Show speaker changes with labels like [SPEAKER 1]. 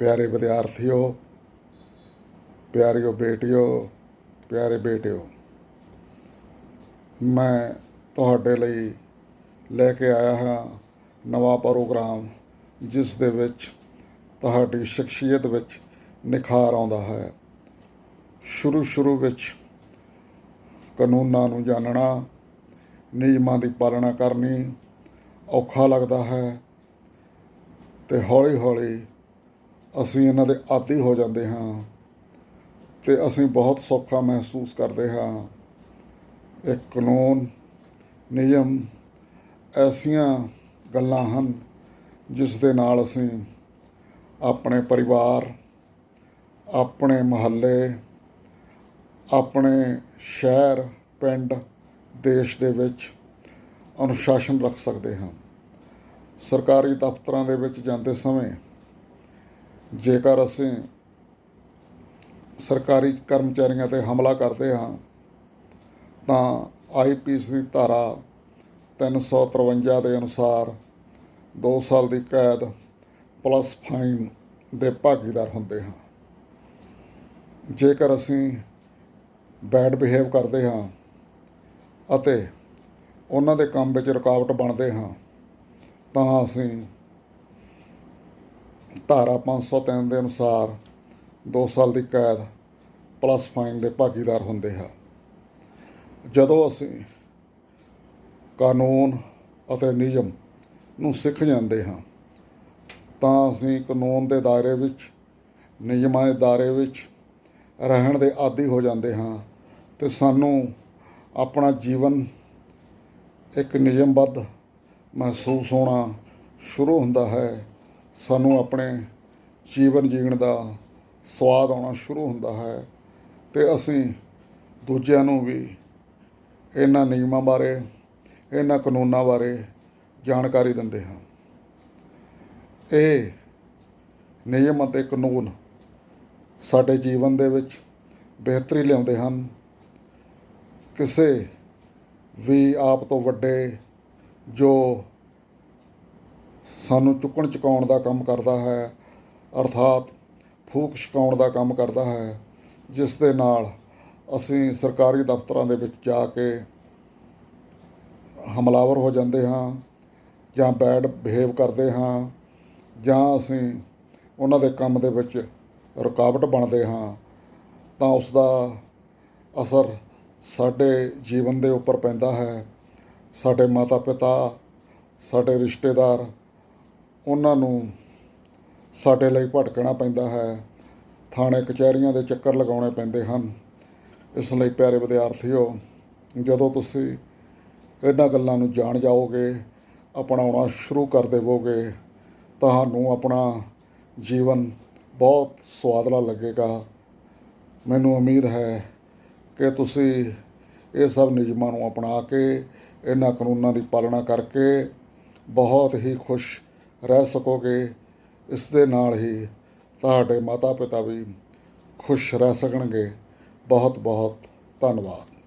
[SPEAKER 1] ਪਿਆਰੇ ਵਿਦਿਆਰਥੀਓ, ਪਿਆਰਿਓ ਬੇਟਿਓ, ਪਿਆਰੇ ਬੇਟਿਓ, ਮੈਂ ਤੁਹਾਡੇ ਲਈ ਲੈ ਕੇ ਆਇਆ ਹਾਂ ਨਵਾਂ ਪ੍ਰੋਗਰਾਮ, ਜਿਸ ਦੇ ਵਿੱਚ ਤੁਹਾਡੀ ਸ਼ਖਸੀਅਤ ਵਿੱਚ ਨਿਖਾਰ ਆਉਂਦਾ ਹੈ। ਸ਼ੁਰੂ ਸ਼ੁਰੂ ਵਿੱਚ ਕਾਨੂੰਨਾਂ ਨੂੰ ਜਾਣਨਾ, ਨਿਯਮਾਂ ਦੀ ਪਾਲਣਾ ਕਰਨੀ ਔਖਾ ਲੱਗਦਾ ਹੈ ਤੇ ਹੌਲੀ ਹੌਲੀ ਅਸੀਂ ਇਹਨਾਂ ਦੇ ਆਦੀ ਹੋ ਜਾਂਦੇ ਹਾਂ ਅਤੇ ਅਸੀਂ ਬਹੁਤ ਸੌਖਾ ਮਹਿਸੂਸ ਕਰਦੇ ਹਾਂ। ਇਹ ਕਾਨੂੰਨ, ਨਿਯਮ ਐਸੀਆਂ ਗੱਲਾਂ ਹਨ ਜਿਸ ਦੇ ਨਾਲ ਅਸੀਂ ਆਪਣੇ ਪਰਿਵਾਰ, ਆਪਣੇ ਮੁਹੱਲੇ, ਆਪਣੇ ਸ਼ਹਿਰ, ਪਿੰਡ, ਦੇਸ਼ ਦੇ ਵਿੱਚ ਅਨੁਸ਼ਾਸਨ ਰੱਖ ਸਕਦੇ ਹਾਂ। ਸਰਕਾਰੀ ਦਫ਼ਤਰਾਂ ਦੇ ਵਿੱਚ ਜਾਂਦੇ ਸਮੇਂ ਜੇਕਰ ਅਸੀਂ ਸਰਕਾਰੀ ਕਰਮਚਾਰੀਆਂ ਤੇ ਹਮਲਾ ਕਰਦੇ ਹਾਂ, ਤਾਂ ਆਈਪੀਸੀ ਦੀ ਧਾਰਾ 353 ਦੇ ਅਨੁਸਾਰ 2 ਸਾਲ ਦੀ ਕੈਦ ਪਲੱਸ ਫਾਈਨ ਦੇ ਭਾਗੀਦਾਰ ਹੁੰਦੇ ਹਾਂ। ਜੇਕਰ ਅਸੀਂ ਬੈਡ ਬਿਹੇਵ ਕਰਦੇ ਹਾਂ ਅਤੇ ਉਹਨਾਂ ਦੇ ਕੰਮ ਵਿੱਚ ਰੁਕਾਵਟ ਬਣਦੇ ਹਾਂ, ਤਾਂ ਅਸੀਂ ਧਾਰਾ 503 ਦੇ ਅਨੁਸਾਰ 2 ਸਾਲ ਦੀ ਕੈਦ ਪਲੱਸ ਫਾਈਨ ਦੇ ਭਾਗੀਦਾਰ ਹੁੰਦੇ ਹਾਂ ਜਦੋਂ ਅਸੀਂ ਕਾਨੂੰਨ ਅਤੇ ਨਿਯਮ ਨੂੰ ਸਿੱਖ ਜਾਂਦੇ ਹਾਂ, ਤਾਂ ਅਸੀਂ ਕਾਨੂੰਨ ਦੇ ਦਾਇਰੇ ਵਿੱਚ, ਨਿਯਮਾਂ ਦੇ ਦਾਇਰੇ ਵਿੱਚ ਰਹਿਣ ਦੇ ਆਦੀ ਹੋ ਜਾਂਦੇ ਹਾਂ ਤੇ ਸਾਨੂੰ ਆਪਣਾ ਜੀਵਨ ਇੱਕ ਨਿਯਮਬੱਧ ਮਹਿਸੂਸ ਹੋਣਾ ਸ਼ੁਰੂ ਹੁੰਦਾ ਹੈ ਸਾਨੂੰ ਆਪਣੇ ਜੀਵਨ ਜੀਣ ਦਾ ਸਵਾਦ ਆਉਣਾ ਸ਼ੁਰੂ ਹੁੰਦਾ ਹੈ ਅਤੇ ਅਸੀਂ ਦੂਜਿਆਂ ਨੂੰ ਵੀ ਇਹਨਾਂ ਨਿਯਮਾਂ ਬਾਰੇ, ਇਹਨਾਂ ਕਾਨੂੰਨਾਂ ਬਾਰੇ ਜਾਣਕਾਰੀ ਦਿੰਦੇ ਹਾਂ। ਇਹ ਨਿਯਮ ਅਤੇ ਕਾਨੂੰਨ ਸਾਡੇ ਜੀਵਨ ਦੇ ਵਿੱਚ ਬਿਹਤਰੀ ਲਿਆਉਂਦੇ ਹਨ। ਕਿਸੇ ਵੀ ਆਪ ਤੋਂ ਵੱਡੇ ਜੋ ਸਾਨੂੰ ਚੁੱਕਣ ਚੁਕਾਉਣ ਦਾ ਕੰਮ ਕਰਦਾ ਹੈ, ਅਰਥਾਤ ਫੂਕ ਛਕਾਉਣ ਦਾ ਕੰਮ ਕਰਦਾ ਹੈ, ਜਿਸ ਦੇ ਨਾਲ ਅਸੀਂ ਸਰਕਾਰੀ ਦਫ਼ਤਰਾਂ ਦੇ ਵਿੱਚ ਜਾ ਕੇ ਹਮਲਾਵਰ ਹੋ ਜਾਂਦੇ ਹਾਂ ਜਾਂ ਬੈਡ ਬਿਹੇਵ ਕਰਦੇ ਹਾਂ ਜਾਂ ਅਸੀਂ ਉਹਨਾਂ ਦੇ ਕੰਮ ਦੇ ਵਿੱਚ ਰੁਕਾਵਟ ਬਣਦੇ ਹਾਂ, ਤਾਂ ਉਸ ਦਾ ਅਸਰ ਸਾਡੇ ਜੀਵਨ ਦੇ ਉੱਪਰ ਪੈਂਦਾ ਹੈ, ਸਾਡੇ ਮਾਤਾ ਪਿਤਾ ਸਾਡੇ ਰਿਸ਼ਤੇਦਾਰ ਉਹਨਾਂ ਨੂੰ ਸਾਡੇ ਲਈ ਭਟਕਣਾ ਪੈਂਦਾ ਹੈ, ਥਾਣੇ ਕਚਹਿਰੀਆਂ ਦੇ ਚੱਕਰ ਲਗਾਉਣੇ ਪੈਂਦੇ ਹਨ। ਇਸ ਲਈ ਪਿਆਰੇ ਵਿਦਿਆਰਥੀਓ, ਜਦੋਂ ਤੁਸੀਂ ਇਹਨਾਂ ਗੱਲਾਂ ਨੂੰ ਜਾਣ ਜਾਓਗੇ, ਅਪਣਾਉਣਾ ਸ਼ੁਰੂ ਕਰ ਦੇਵੋਗੇ, ਤੁਹਾਨੂੰ ਆਪਣਾ ਜੀਵਨ ਬਹੁਤ ਸਵਾਦਲਾ ਲੱਗੇਗਾ। ਮੈਨੂੰ ਉਮੀਦ ਹੈ ਕਿ ਤੁਸੀਂ ਇਹ ਸਭ ਨਿਯਮਾਂ ਨੂੰ ਅਪਣਾ ਕੇ, ਇਹਨਾਂ ਕਾਨੂੰਨਾਂ ਦੀ ਪਾਲਣਾ ਕਰਕੇ ਬਹੁਤ ਹੀ ਖੁਸ਼ ਰਹਿ ਸਕੋਗੇ, ਇਸ ਦੇ ਨਾਲ ਹੀ ਤੁਹਾਡੇ ਮਾਤਾ ਪਿਤਾ ਵੀ ਖੁਸ਼ ਰਹਿ ਸਕਣਗੇ। ਬਹੁਤ ਬਹੁਤ ਧੰਨਵਾਦ।